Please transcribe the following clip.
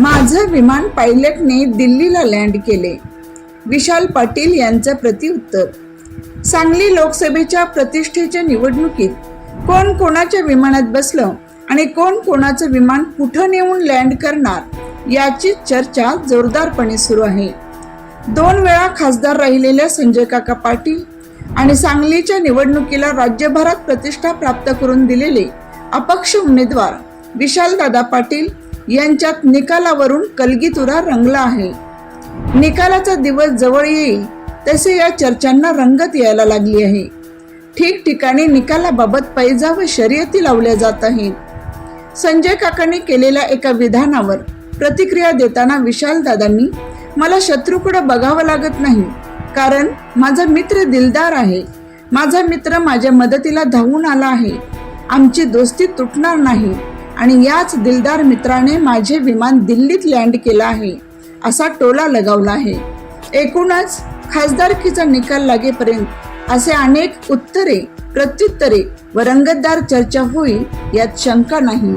माझं विमान पायलटने दिल्लीला लँड केले. विशाल पाटील यांचं प्रतिउत्तर सांगली लोकसभेच्या प्रतिष्ठेच्या निवडणुकीत कोण कोणाच्या विमानात बसलं आणि कोण कोणाचं विमान कुठं नेऊन लँड करणार याची चर्चा जोरदारपणे सुरू आहे. दोन वेळा खासदार राहिलेल्या संजय काका पाटील आणि सांगलीच्या निवडणुकीला राज्यभरात प्रतिष्ठा प्राप्त करून दिलेले अपक्ष उमेदवार विशालदादा पाटील यांच्यात निकालावरून कलगीतुरा रंगला आहे. निकालाचा दिवस जवळ येईल तसे या चर्चांना रंगत यायला लागली आहे. ठिकठिकाणी निकालाबाबत पैजा व शर्यती लावल्या जात आहेत. संजय काकांनी केलेल्या एका विधानावर प्रतिक्रिया देताना विशाल दादांनी मला शत्रूकडे बघावं लागत नाही कारण माझा मित्र दिलदार आहे. माझा मित्र माझ्या मदतीला धावून आला आहे. आमची दोस्ती तुटणार नाही. आणि याच दिलदार मित्राने माझे विमान दिल्लीत लँड केलं आहे असा टोला लगावला आहे. एकूणच खासदारकीचा निकाल लागेपर्यंत असे अनेक उत्तरे प्रत्युत्तरे व रंगतदार चर्चा होईल यात शंका नाही.